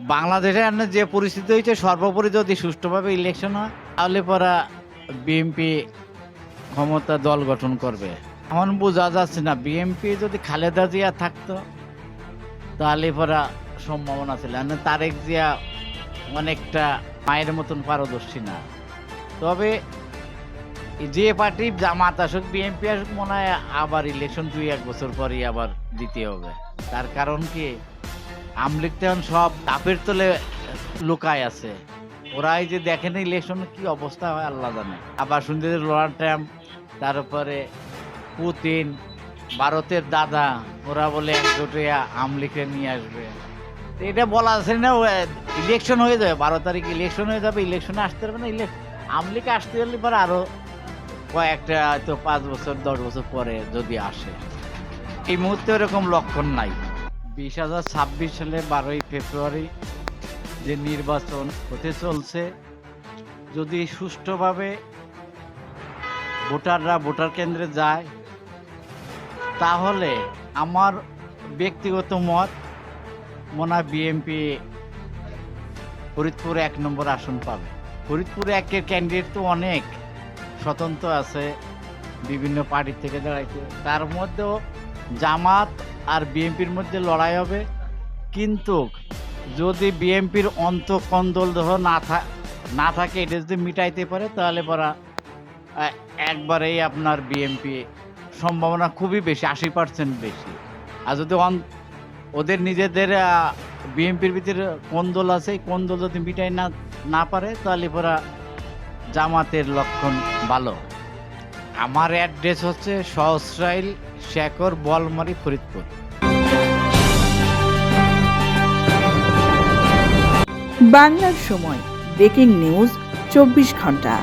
বাংলাদেশে যে পরিস্থিতি হয়েছে, সর্বোপরি যদি সুষ্ঠুভাবে ইলেকশন হয়, তাহলে পরা বিএনপি ক্ষমতা দল গঠন করবে। এমন বোঝা যাচ্ছে না বিএনপি যদি খালেদা জিয়া থাকতো, তাহলে পরা সম্ভাবনা ছিল। তারেক জিয়া অনেকটা মায়ের মতন পারদর্শী না। তবে যে পার্টি জামাত আসুক বিএনপি আসুক, মনে হয় আবার ইলেকশন দুই এক বছর পরই আবার দিতে হবে। তার কারণ কি? আমলিক তেমন সব তাপের তলে লুকায় আছে। ওরা এই যে দেখেন ইলেকশন কি অবস্থা হয়, আল্লাহ জানে। আবার শুনতে ডোনাল্ড ট্রাম্প তারপরে পুতিন, ভারতের দাদা, ওরা বলে একজোটে আমলিকে নিয়ে আসবে। এটা বলা আছে না ইলেকশন হয়ে যাবে, বারো তারিখ ইলেকশন হয়ে যাবে, ইলেকশনে আসতে পারবে না ইলেকশন আমলিকে আসতে গেলে পরে আরও কয়েকটা হয়তো পাঁচ বছর, দশ বছর পরে যদি আসে। এই মুহূর্তে এরকম লক্ষণ নাই। বিশ হাজার ছাব্বিশ সালে বারোই ফেব্রুয়ারি যে নির্বাচন হতে চলছে, যদি সুষ্ঠুভাবে ভোটাররা ভোটার কেন্দ্রে যায়, তাহলে আমার ব্যক্তিগত মত মনে বিএনপি ফরিদপুর এক নম্বর আসন পাবে। ফরিদপুর একের ক্যান্ডিডেট তো অনেক, স্বতন্ত্র আছে, বিভিন্ন পার্টি থেকে দাঁড়াইছে। তার মধ্যেও জামাত আর বিএনপির মধ্যে লড়াই হবে। কিন্তু যদি বিএনপির অন্ত কন্দল দেহ না থা, না থাকে, এটা যদি মিটাইতে পারে, তাহলে পরা একবারেই আপনার বিএনপি সম্ভাবনা খুবই বেশি, আশি পার্সেন্ট বেশি। আর যদি ওদের নিজেদের বিএনপির ভিতরে কোন্দল আছে, এই কোন্দল যদি মিটাই না না পারে, তাহলে পরা জামাতের লক্ষণ ভালো। আমার অ্যাড্রেস হচ্ছে সহস্রাইল শেখর বলমারি ফরিদপুর। বাংলার সময় ব্রেকিং নিউজ চব্বিশ ঘণ্টা।